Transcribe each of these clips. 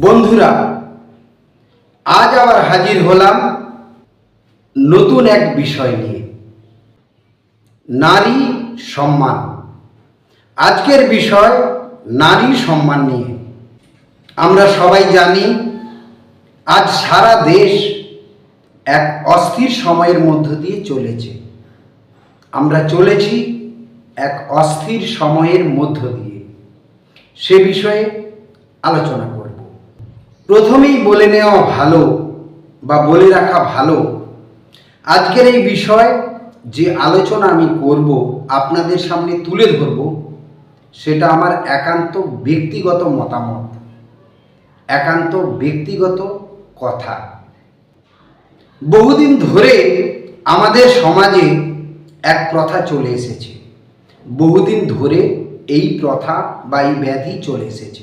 বন্ধুরা, আজ আবার হাজির হলাম নতুন এক বিষয় নিয়ে। নারী সম্মান। আজকের বিষয় নারী সম্মান নিয়ে। আমরা সবাই জানি, আজ সারা দেশ এক অস্থির সময়ের মধ্য দিয়ে চলেছে। আমরা চলেছি এক অস্থির সময়ের মধ্য দিয়ে। সে বিষয়ে আলোচনা প্রথমেই বলে নেওয়া ভালো বা বলে রাখা ভালো, আজকের এই বিষয় যে আলোচনা আমি করব, আপনাদের সামনে তুলে ধরব, সেটা আমার একান্ত ব্যক্তিগত মতামত, একান্ত ব্যক্তিগত কথা। বহুদিন ধরে আমাদের সমাজে এক প্রথা চলে এসেছে। বহুদিন ধরে এই প্রথা বা এই ব্যাধি চলে এসেছে।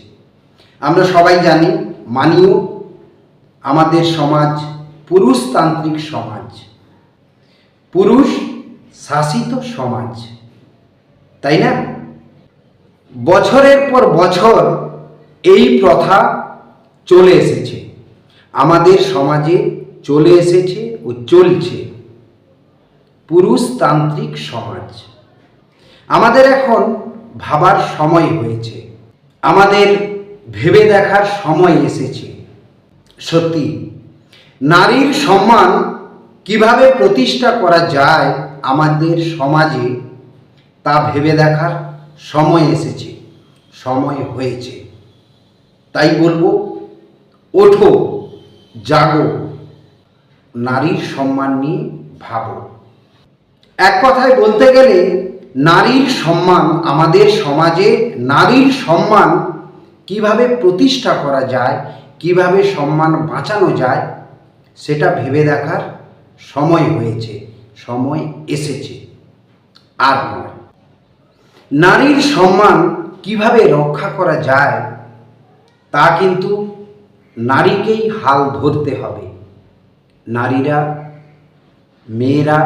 আমরা সবাই জানি মানিও আমাদের সমাজ, পুরুষতান্ত্রিক সমাজ। পুরুষ শাসিত সমাজ। তাই না? বছরের পর বছর এই প্রথা চলে এসেছে। আমাদের সমাজে চলে এসেছে ও চলছে। পুরুষতান্ত্রিক সমাজ। আমাদের এখন ভাবার সময় হয়েছে। আমাদের ভেবে দেখার সময় এসেছে। সত্যি, নারীর সম্মান কীভাবে প্রতিষ্ঠা করা যায় আমাদের সমাজে, তা ভেবে দেখার সময় এসেছে, সময় হয়েছে। তাই বলব, ওঠো, জাগো, নারীর সম্মান নিয়ে ভাবো। এক কথায় বলতে গেলে, নারীর সম্মান আমাদের সমাজে, নারীর সম্মান কীভাবে প্রতিষ্ঠা করা যায়, কীভাবে সম্মান বাঁচানো যায়, সেটা ভেবে দেখার সময় হয়েছে, সময় এসেছে। আর নারীর সম্মান কীভাবে রক্ষা করা যায়, তা কিন্তু নারীকেই হাল ধরতে হবে। নারীরা, মেয়েরা,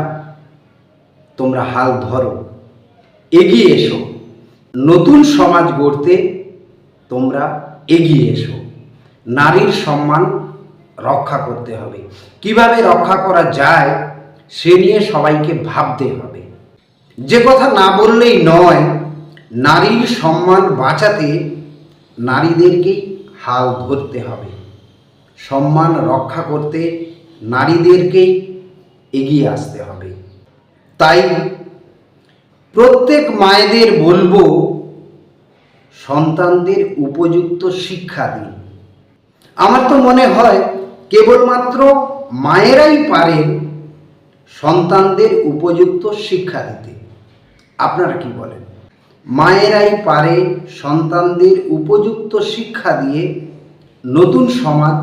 তোমরা হাল ধরো, এগিয়ে এসো। নতুন সমাজ গড়তে তোমরা এগিয়ে এসো। নারীর সম্মান রক্ষা করতে হবে। কীভাবে রক্ষা করা যায়, সে নিয়ে সবাইকে ভাবতে হবে। যে কথা না বললেই নয়, নারীর সম্মান বাঁচাতে নারীদেরকেই হাল ধরতে হবে। সম্মান রক্ষা করতে নারীদেরকেই এগিয়ে আসতে হবে। তাই প্রত্যেক মায়েদের বলব সন্তানদের উপযুক্ত শিক্ষা দিন। আমার তো মনে হয় কেবলমাত্র মায়েরাই পারেন সন্তানদের উপযুক্ত শিক্ষা দিতে। আপনারা কি বলেন? মায়েরাই পারে সন্তানদের উপযুক্ত শিক্ষা দিয়ে নতুন সমাজ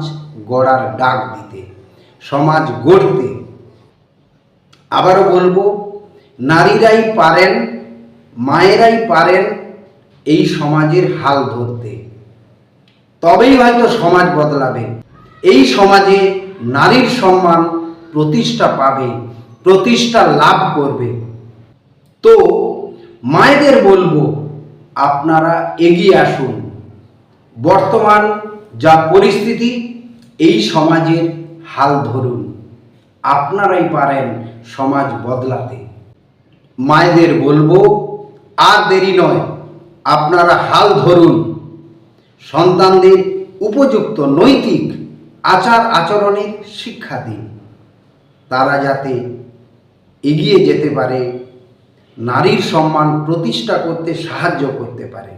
গড়ার ডাক দিতে, সমাজ গড়তে। আবারও বলব, নারীরাই পারেন, মায়েরাই পারেন এই সমাজের হাল ধরতে। তবেই হয়তো সমাজ বদলাবে। এই সমাজে নারীর সম্মান প্রতিষ্ঠা পাবে, প্রতিষ্ঠা লাভ করবে। তো মায়েদের বলব, আপনারা এগিয়ে আসুন। বর্তমান যা পরিস্থিতি, এই সমাজের হাল ধরুন। আপনারাই পারেন সমাজ বদলাতে। মায়েদের বলব, আর দেরি নয়। আপনারা হাল ধরুন। সন্তানদের উপযুক্ত নৈতিক আচার আচরণের শিক্ষা দিন। তারা যাতে এগিয়ে যেতে পারে, নারীর সম্মান প্রতিষ্ঠা করতে সাহায্য করতে পারে।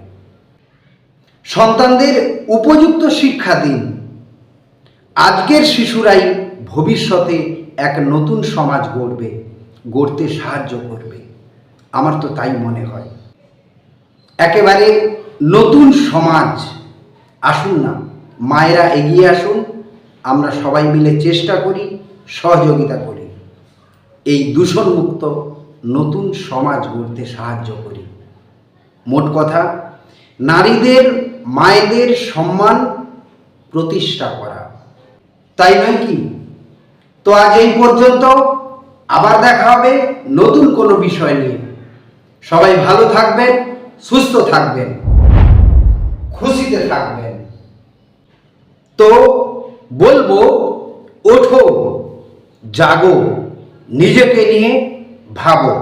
সন্তানদের উপযুক্ত শিক্ষা দিন। আজকের শিশুরাই ভবিষ্যতে এক নতুন সমাজ গড়বে, গড়তে সাহায্য করবে। আমার তো তাই মনে হয়। একেবারে নতুন সমাজ। আসুন না, মায়েরা এগিয়ে আসুন, আমরা সবাই মিলে চেষ্টা করি, সহযোগিতা করি। এই দূষণমুক্ত নতুন সমাজ গড়তে সাহায্য করি। মোট কথা, নারীদের, মায়েদের সম্মান প্রতিষ্ঠা করা। তাই নয় কি? তো আজ এই পর্যন্ত, আবার দেখা হবে নতুন কোনো বিষয় নিয়ে। সবাই ভালো থাকবেন। সুস্থ থাকবেন খুশিতে থাকবেন। তো বলব ওঠো জাগো নিজেকে নিয়ে ভাবো।